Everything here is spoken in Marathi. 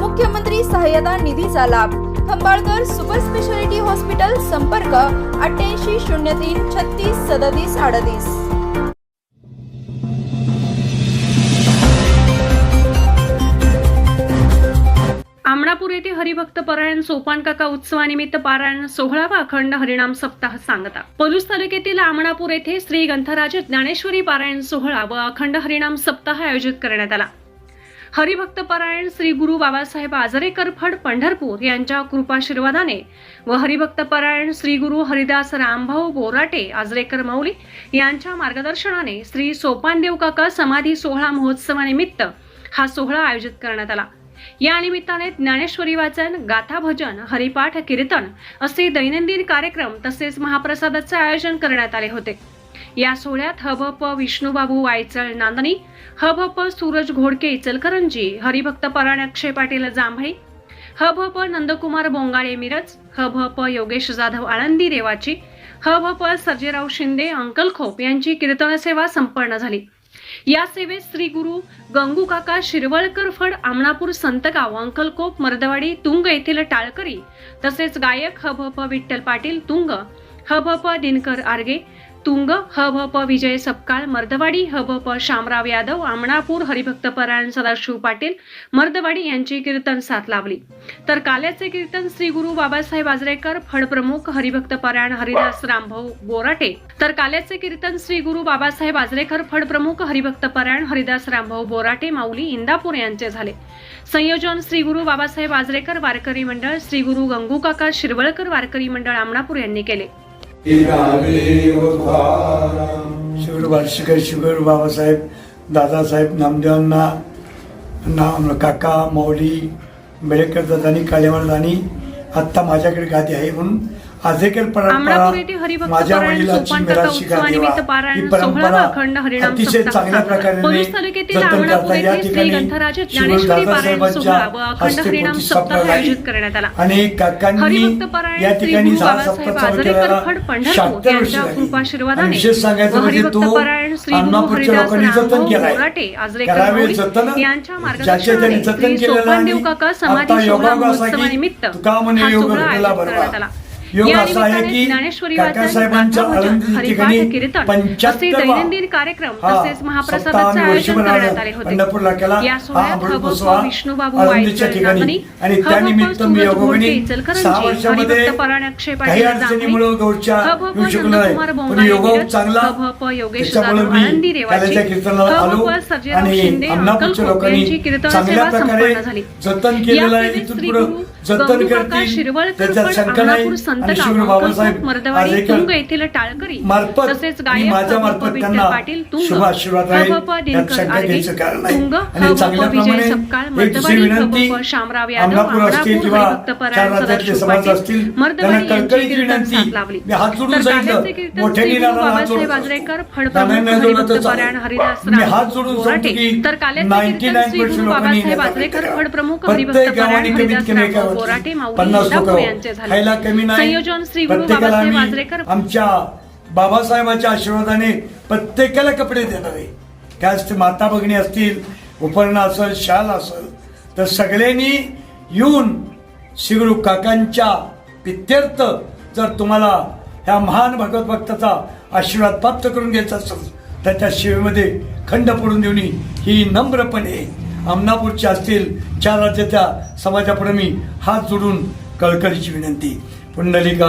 मुख्यमंत्री सहाय्यता निधीचा लाभ. खंबाळकर सुपर स्पेशालिटी हॉस्पिटल संपर्क अठ्ठ्याऐंशी शून्य तीन छत्तीस सदतीस अडतीस. आमणापूर येथे हरिभक्त परायण सोपान काका उत्सवानिमित्त पारायण सोहळा अखंड हरिणाम सप्ताह सांगता. पलूस तालुक्यातील आमणापूर येथे श्री ग्रंथराज ज्ञानेश्वरी पारायण सोहळा व अखंड हरिणाम सप्ताह आयोजित करण्यात आला. हरिभक्त परायण श्री गुरु बाबासाहेब आजरेकर फड पंढरपूर यांच्या कृपाशीर्वादाने व हरिभक्त परायण श्री गुरु हरिदास रामभाऊ बोराटे आजरेकर माऊली यांच्या मार्गदर्शनाने श्री सोपानदेव काका समाधी सोहळा महोत्सवानिमित्त हा सोहळा आयोजित करण्यात आला. या निमित्ताने ज्ञानेश्वरी वाचन गाथा भजन हरिपाठ कीर्तन असे दैनंदिन कार्यक्रम तसेच महाप्रसादाचे आयोजन करण्यात आले होते. या सोहळ्यात हभप विष्णूबाबू वायचळ नांदणी हभप सूरज घोडके इचलकरंजी हरिभक्त परायण अक्षय पाटील जांभळी हभप नंदकुमार बोंगाळे मिरज हभप योगेश जाधव आळंदी रेवाची हभप सर्जेराव शिंदे अंकलखोप यांची कीर्तन सेवा संपन्न झाली. या सेवेत श्री गुरु गंगू काका शिरवळकर फड आमणापूर संतगाव अंकलकोप मर्दवाडी तुंग येथील टाळकरी तसेच गायक हभप विठ्ठल पाटील तुंग हभप दिनकर आर्गे तुंग ह भ प विजय सपकाळ मर्दवाडी ह ब प शामराव यादव आमणापूर हरिभक्त परायण सदाशिव पाटील मर्दवाडी यांची कीर्तन साथ लावली तर काल्याचे कीर्तन श्री गुरु बाबासाहेब आजरेकर फडप्रमुख हरिभक्त परायण हरिदास रामभाऊ बोराटे. तर काल्याचे कीर्तन श्री गुरु बाबासाहेब आजरेकर फडप्रमुख हरिभक्त परायण हरिदास रामभाऊ बोराटे माऊली इंदापूर यांचे झाले. संयोजन श्री गुरु बाबासाहेब आजरेकर वारकरी मंडळ श्री गुरु गंगूकाका शिरवळकर वारकरी मंडळ आमणापूर यांनी केले. शिवर वार्षिक शिवर बाबासाहेब दादासाहेब नामदेवांना नाम काका माऊली बेळेकर दादानी कालेवाल दानी आत्ता माझ्याकडे गादी आहे म्हणून माझ्या वडिलाची परंपरा अतिशय चांगल्या. प्रकारे जतन करता या ठिकाणी आला आणि काकांनी या ठिकाणी गुरु बाबासाहेब सप्ताह चालू आजरेकर केलेला फड पंढरपूर 76 वर्ष यांच्या झाली. कृपाशीर्वादाने आणि विशेष सांगायचं म्हणजे तो हरिदास लोकांनी जतन केलाय. करावे जतन यांच्या ज्याचे त्यांनी जतन केलेलं आणि काका समाधी आता तुका म्हणे योग योग असा आहे निमित्ताने की ज्ञानेश्वरी वाचन काकासाहेबांच्या गाथा भजन, आळंदी हरिपाठ ठिकाणी कीर्तन असे 75 दैनंदिन कार्यक्रम तसेच महाप्रसादाचे आणि आयोजन वर्षभर करण्यात आले होते. या सोहळ्यात उत्सव विष्णूबाबू आळंदीच्या ठिकाणी. आणि त्यानिमित्त मी योगोगणी सहा वर्षामध्ये काही अडचणीमुळे गौरच्या येऊ शकलो नाही पण चांगला त्याच्यामुळे मी काल्याच्या कीर्तनाला आलो आणि लोकांनी चांगल्या प्रकारे जतन केलेलं आहे. इथून पुढे जतन करतील त्याच्यात शंका नाही आणि शिवरू बाबासाहेब येथील टाळकरी. मार्फत माझ्या मार्फत त्यांना शुभ आशीर्वाद शंका घ्यायचं कारण नाही. आणि चांगल्याप्रमाणे एक दुसरी विनंती अमरापूर असतील किंवा चार राज्यातले समाज असतील त्यांना कळकळीची कीर्तन विनंती. साथ लावली मी हात जोडून तर सांगितलं. काल्याचे कीर्तन मोठ्या श्री गुरु निनादाला हात बाबासाहेब जोडून आजरेकर दानांना फडप्रमुख जोडलं हरिभक्त तर परायण चालेल. हरिदास मी हात रामभाऊ जोडून बोराटे सांगतो की तर काल्याचे कीर्तन श्री 99% गुरु लोकांनी बाबासाहेब याचा आजरेकर करा. फडप्रमुख प्रत्येक गावाने कमीत कमी एका बोराटे पन्नास लोक खायला कमी नाही. संयोजन श्री गुरु प्रत्येकाला बाबासाहेब आम्ही आजरेकर आमच्या बाबासाहेबांच्या आशीर्वादाने प्रत्येकाला कपडे देणार आहे. त्याच ते माता भगिनी असतील उपरणं असेल शाल असेल तर सगळ्यांनी येऊन श्रीगुरु काकांच्या पित्यर्थ जर तुम्हाला ह्या महान भगवत भक्ताचा आशीर्वाद प्राप्त करून घ्यायचा असेल तर त्या सेवेमध्ये खंड पडून देऊन ही नम्रपणे अमनापूरच्या असतील चार राज्याच्या समाजापुढे मी हात जोडून कळकळीची विनंती. पुंडलिका